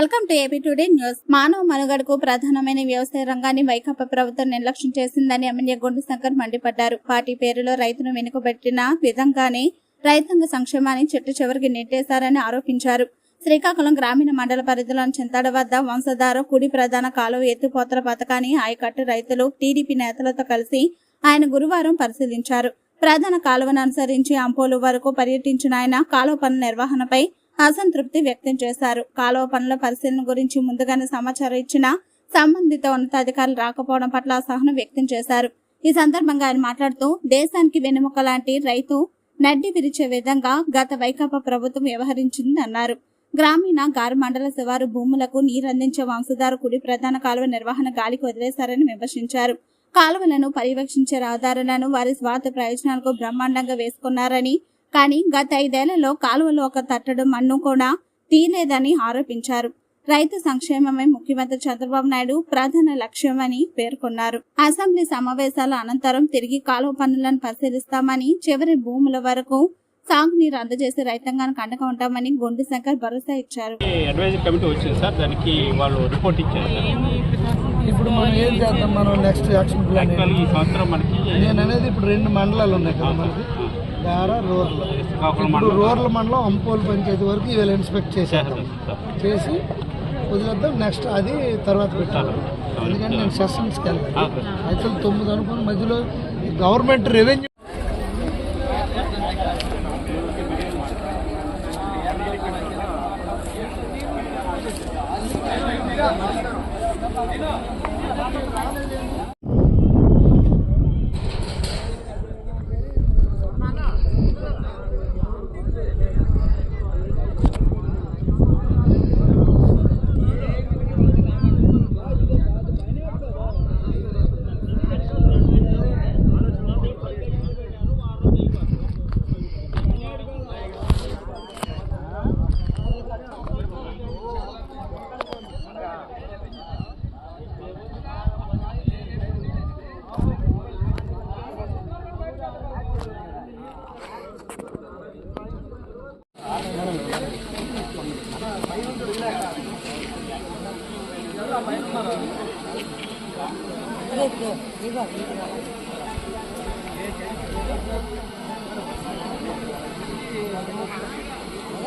Welcome to AP today news. మానవ మనుగడకు ప్రధానమైన వ్యవసాయ రంగాన్ని వైకాపా ప్రభుత్వం నిర్లక్ష్యం చేసిందని ఎమ్మెల్యే గుండు శంకర్ మండిపడ్డారు. పార్టీ పేరులో రైతును వెనుకబెట్టిన విధంగానే రైతాంగ సంక్షేమాన్ని చెట్టు చివరికి నెట్టేశారని ఆరోపించారు. శ్రీకాకుళం గ్రామీణ మండల పరిధిలోని చింతాడ వద్ద వంశధార కుడి ప్రధాన కాలువ ఎత్తిపోతల పథకాన్ని ఆయకట్టు రైతులు టీడీపీ నేతలతో కలిసి ఆయన గురువారం పరిశీలించారు. ప్రధాన కాలువను అనుసరించి అంపోలు వరకు పర్యటించిన ఆయన కాలువ పనుల నిర్వహణపై అసంతృప్తి వ్యక్తం చేశారు. కాలువ పనుల పరిశీలన గురించి ముందుగానే సమాచారం ఇచ్చిన సంబంధిత ఉన్నతాధికారులు రాకపోవడం పట్ల అసహనం వ్యక్తం చేశారు. ఈ సందర్భంగా ఆయన మాట్లాడుతూ దేశానికి వెనుముక లాంటి రైతు నడ్డి విరిచే విధంగా గత వైకాపా ప్రభుత్వం వ్యవహరించింది అన్నారు. గ్రామీణ గారు మండల శివారు భూములకు నీరందించే వంశధార కుడి ప్రధాన కాలువ నిర్వహణ గాలికి వదిలేశారని విమర్శించారు. కాలువలను పర్యవేక్షించే రహదారులను వారి స్వార్థ ప్రయోజనాలకు బ్రహ్మాండంగా వేసుకున్నారని కానీ గత ఐదేళ్ళలో కాలువలో ఒక తట్టడు మన్ను కూడా తీయలేదని ఆరోపించారు. రైతు సంక్షేమమే ముఖ్యమంత్రి చంద్రబాబు నాయుడు ప్రధాన లక్ష్యమని పేర్కొన్నారు. అసెంబ్లీ సమావేశాల అనంతరం తిరిగి కాలువ పనులను పరిశీలిస్తామని చివరి భూముల వరకు సాగునీరు అందజేసే రైతాంగానికి అండగా ఉంటామని గొండు శంకర్ భరోసా ఇచ్చారు. అడ్వైజరీ కమిటీ వచ్చింది సార్. దానికి వాళ్ళు రిపోర్ట్ ఇచ్చారు ఇప్పుడు మనం ఏం చేద్దాం? మనం నెక్స్ట్ యాక్షన్ ప్లాన్ నేను అనేది ఇప్పుడు రెండు మండలాలు ఉన్నాయి కదా మనకి. దారా రూరల్. ఇప్పుడు రూరల్ మండలం అంపోలు పంచాయతీ వరకు ఇవాళ ఇన్స్పెక్ట్ చేసేద్దాం. చేసి వదిలేద్దాం నెక్స్ట్ అది తర్వాత పెట్టాలి. ఎందుకంటే నేను సెషన్స్కి వెళ్ళాలి. ఓకే. అయితే తొమ్మిది అనుకుని మధ్యలో గవర్నమెంట్ రెవెన్యూ 好的好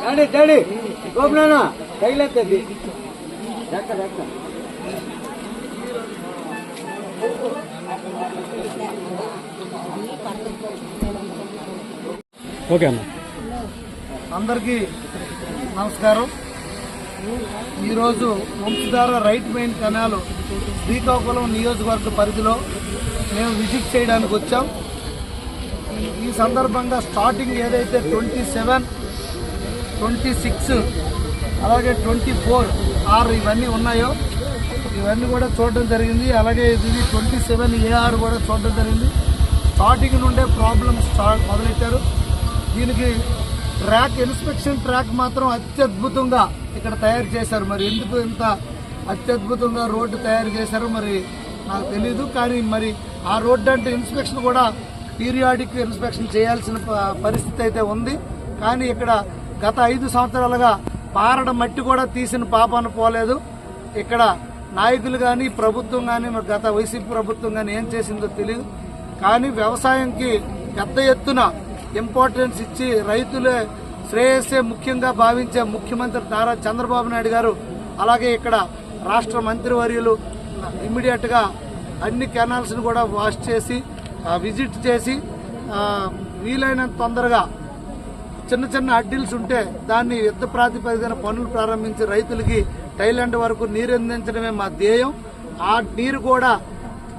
డాడీ డాడీ గోపనానా తగిలేస్తుంది ఎక్క ఎక్క ఓకే అన్న అందరికీ నమస్కారం ఈరోజు Vamsadhara right main canal Srikakulam నియోజకవర్గ పరిధిలో మేము విజిట్ చేయడానికి వచ్చాం. ఈ సందర్భంగా స్టార్టింగ్ ఏదైతే ట్వంటీ సెవెన్ ట్వంటీ సిక్స్ అలాగే ట్వంటీ ఫోర్ ఆర్ ఇవన్నీ ఉన్నాయో ఇవన్నీ కూడా చూడడం జరిగింది. అలాగే ఇది ట్వంటీ సెవెన్ ఏఆర్ కూడా చూడడం జరిగింది. స్టార్టింగ్ నుండే ప్రాబ్లమ్స్ స్టార్ట్ మొదలెట్టారు. దీనికి ట్రాక్ ఇన్స్పెక్షన్ ట్రాక్ మాత్రం అత్యద్భుతంగా ఇక్కడ తయారు చేశారు. మరి ఎందుకు ఇంత అత్యద్భుతంగా రోడ్డు తయారు చేశారో మరి నాకు తెలియదు కానీ మరి ఆ రోడ్డు అంటే ఇన్స్పెక్షన్ కూడా పీరియాడిక్ ఇన్స్పెక్షన్ చేయాల్సిన పరిస్థితి అయితే ఉంది. కానీ ఇక్కడ గత ఐదు సంవత్సరాలుగా పారడ మట్టి కూడా తీసిన పాపాన పోలేదు. ఇక్కడ నాయకులు కానీ ప్రభుత్వం కానీ మరి గత వైసీపీ ప్రభుత్వం కానీ ఏం చేసిందో తెలియదు కానీ వ్యవసాయంకి పెద్ద ఎత్తున ఇంపార్టెన్స్ ఇచ్చి రైతులే శ్రేయస్సే ముఖ్యంగా భావించే ముఖ్యమంత్రి నారా చంద్రబాబు నాయుడు గారు అలాగే ఇక్కడ రాష్ట్ర మంత్రివర్యులు ఇమ్మీడియట్గా అన్ని కెనాల్స్ని కూడా వాష్ చేసి విజిట్ చేసి వీలైనంత తొందరగా చిన్న చిన్న అడ్డిల్స్ ఉంటే దాన్ని యుద్ధ ప్రాతిపదికన పనులు ప్రారంభించి రైతులకి టైలాండ్ వరకు నీరు అందించడమే మా ధ్యేయం. ఆ నీరు కూడా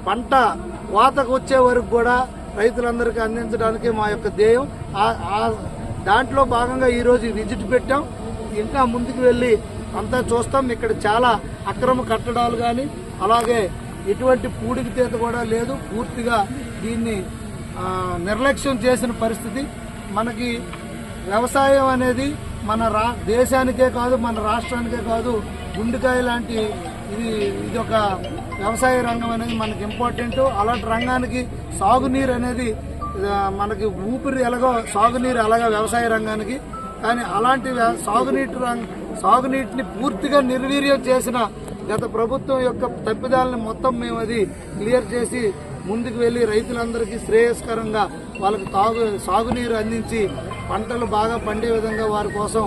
పంట కోతకు వచ్చే వరకు కూడా రైతులందరికీ అందించడానికి మా యొక్క ధ్యేయం. దాంట్లో భాగంగా ఈరోజు విజిట్ పెట్టాం. ఇంకా ముందుకు వెళ్ళి అంతా చూస్తాం. ఇక్కడ చాలా అక్రమ కట్టడాలు కానీ అలాగే ఎటువంటి పూడికి తీత కూడా లేదు. పూర్తిగా దీన్ని నిర్లక్ష్యం చేసిన పరిస్థితి. మనకి వ్యవసాయం అనేది మన రా దేశానికే కాదు మన రాష్ట్రానికే కాదు గుండెకాయ లాంటి ఇది ఇది ఒక వ్యవసాయ రంగం అనేది మనకి ఇంపార్టెంట్. అలాంటి రంగానికి సాగునీరు అనేది మనకి ఊపిరి ఎలాగో సాగునీరు అలాగా వ్యవసాయ రంగానికి కానీ అలాంటి వ్య- సాగునీటి రంగ సాగునీటిని పూర్తిగా నిర్వీర్యం చేసిన గత ప్రభుత్వం యొక్క తప్పిదాలను మొత్తం మేము అది క్లియర్ చేసి ముందుకు వెళ్ళి రైతులందరికీ శ్రేయస్కరంగా వాళ్ళకి తాగు సాగునీరు అందించి పంటలు బాగా పండే విధంగా వారి కోసం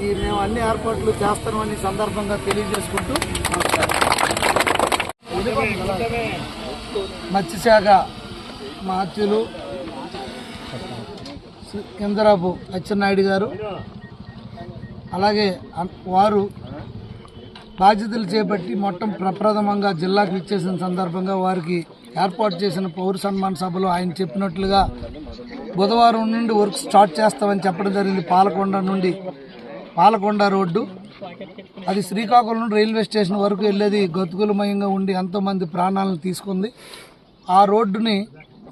ఈ మేము అన్ని ఏర్పాట్లు చేస్తామని సందర్భంగా తెలియజేసుకుంటూ మత్స్యశాఖ మాత్యులు ఇందరాపు అచ్చెన్నాయుడు గారు అలాగే వారు బాధ్యతలు చేపట్టి మొత్తం ప్రప్రథమంగా జిల్లాకు ఇచ్చేసిన సందర్భంగా వారికి ఏర్పాటు చేసిన పౌర సన్మాన సభలో ఆయన చెప్పినట్లుగా బుధవారం నుండి వర్క్ స్టార్ట్ చేస్తామని చెప్పడం జరిగింది. పాలకొండ నుండి పాలకొండ రోడ్డు. అది శ్రీకాకుళం రైల్వే స్టేషన్ వరకు వెళ్ళేది గతుకులమయంగా ఉండి ఎంతోమంది ప్రాణాలను తీసుకుంది. ఆ రోడ్డుని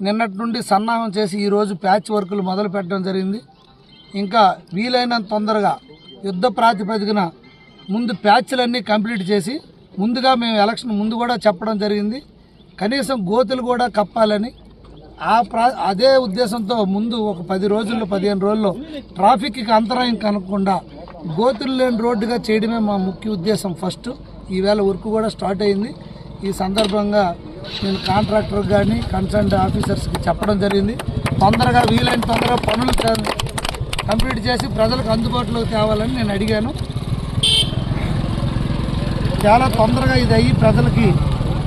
నిన్నటి నుండి సన్నాహం చేసి ఈరోజు ప్యాచ్ వర్కులు మొదలు పెట్టడం జరిగింది. ఇంకా వీలైనంత తొందరగా యుద్ధ ప్రాతిపదికన ముందు ప్యాచ్లన్నీ కంప్లీట్ చేసి ముందుగా మేము ఎలక్షన్ ముందు కూడా చెప్పడం జరిగింది. కనీసం గోతులు కూడా కప్పాలని ఆ ప్రా అదే ఉద్దేశంతో ముందు ఒక పది రోజుల్లో పదిహేను రోజుల్లో ట్రాఫిక్కి అంతరాయం కనకుండా గోతులు లేని రోడ్డుగా చేయడమే మా ముఖ్య ఉద్దేశం ఫస్ట్. ఈవేళ వర్క్ కూడా స్టార్ట్ అయింది. ఈ సందర్భంగా నేను కాంట్రాక్టర్ కానీ కన్సర్న్ ఆఫీసర్స్కి చెప్పడం జరిగింది. తొందరగా వీలైన తొందరగా పనులు కంప్లీట్ చేసి ప్రజలకు అందుబాటులోకి తేవాలని నేను అడిగాను. చాలా తొందరగా ఇది అయ్యి ప్రజలకి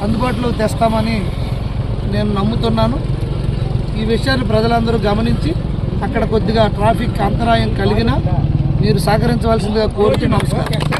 అందుబాటులోకి తెస్తామని నేను నమ్ముతున్నాను. ఈ విషయాన్ని ప్రజలందరూ గమనించి అక్కడ కొద్దిగా ట్రాఫిక్ అంతరాయం కలిగినా మీరు సహకరించవలసిందిగా కోరుతూ నమస్కారం.